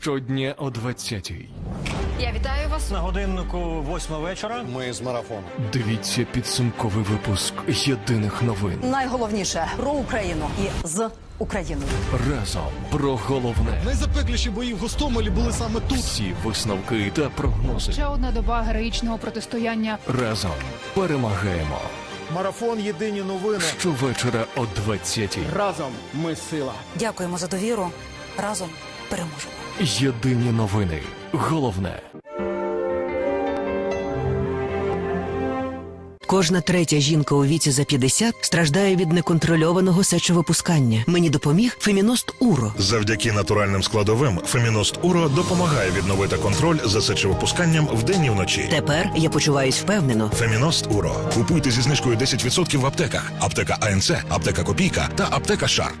щодня о 20-й. Я вітаю вас. На годиннику восьма вечора. Ми з марафону. Дивіться підсумковий випуск єдиних новин. Найголовніше про Україну і з Україною. Разом про головне. Найзапекліші бої в Гостомелі були саме тут. Всі висновки та прогнози. Ще одна доба героїчного протистояння. Разом перемагаємо. Марафон Єдині новини. Щовечора о 20-й. Разом ми сила. Дякуємо за довіру. Разом переможемо. Єдині новини. Головне. Кожна третя жінка у віці за 50 страждає від неконтрольованого сечовипускання. Мені допоміг Феміност Уро. Завдяки натуральним складовим Феміност Уро допомагає відновити контроль за сечовипусканням вдень і вночі. Тепер я почуваюсь впевнено. Феміност Уро. Купуйте зі знижкою 10% в аптеках. Аптека АНЦ, аптека Копійка та аптека Шар.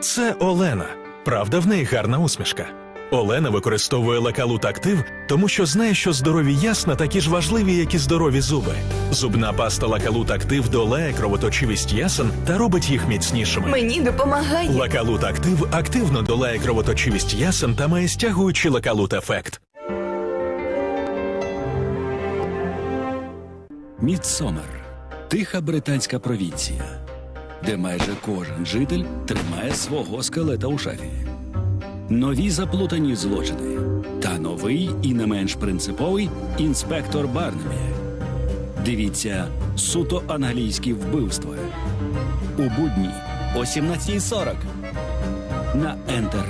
Це Олена. Правда, в неї гарна усмішка. Олена використовує лекалут актив, тому що знає, що здорові ясна такі ж важливі, як і здорові зуби. Зубна паста лакалут актив долає кровоточивість ясен та робить їх міцнішими. Мені допомагає. Лакалут актив активно долає кровоточивість ясен та має стягуючий лакалут ефект. Мідсомер тиха британська провінція, де майже кожен житель тримає свого скелета у шафі. Нові заплутані злочини та новий і не менш принциповий інспектор Барнемі. Дивіться суто англійські вбивства у будні о 17.40 на Ентер.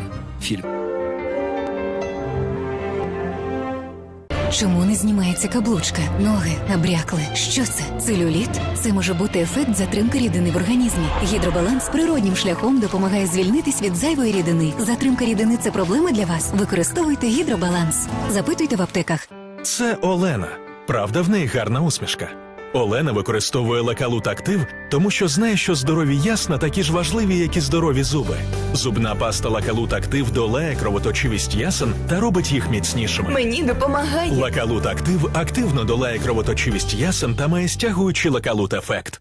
Чому не знімається каблучка? Ноги набрякли. Що це? Целюліт? Це може бути ефект затримки рідини в організмі. Гідробаланс природнім шляхом допомагає звільнитись від зайвої рідини. Затримка рідини це проблема для вас. Використовуйте гідробаланс. Запитуйте в аптеках. Це Олена. Правда, в неї гарна усмішка. Олена використовує лекалут актив, тому що знає, що здорові ясна такі ж важливі, як і здорові зуби. Зубна паста лакалут актив долає кровоточивість ясен та робить їх міцнішими. Мені допомагає. Лакалут актив активно долає кровоточивість ясен та має стягуючий лакалут ефект.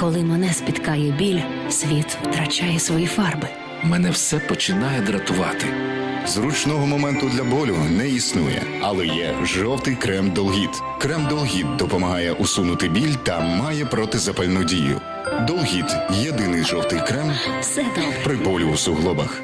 Коли мене спіткає біль, світ втрачає свої фарби. Мене все починає дратувати. Зручного моменту для болю не існує, але є жовтий крем Долгіт. Крем Долгіт допомагає усунути біль та має протизапальну дію. Долгіт єдиний жовтий крем при болю у суглобах.